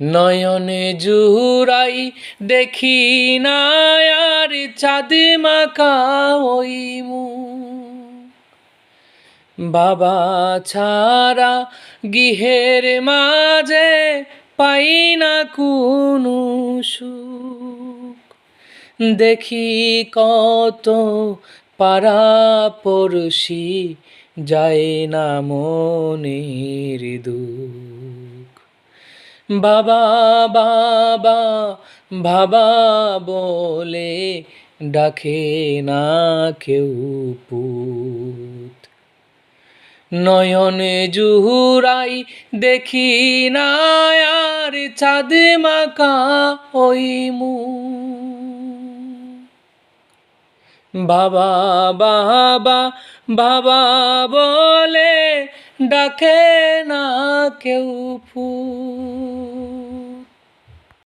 নয়নে জুরাই দেখি না আর চাঁদ মাকা ওই বাবা ছাড়া গৃহের মাঝে পাই না কোনো সুখ। দেখি কত পাড়া পড়শি যায় না মনের দুঃখ। বাবা বাবা বাবা বলে ডাকে না কেউ পুত। নয়নে জুহুরাই দেখি না, আর চাঁদ মাকা ওই মুখ। বাবা বাবা বাবা বলে ডাকে না কেউ ফুল।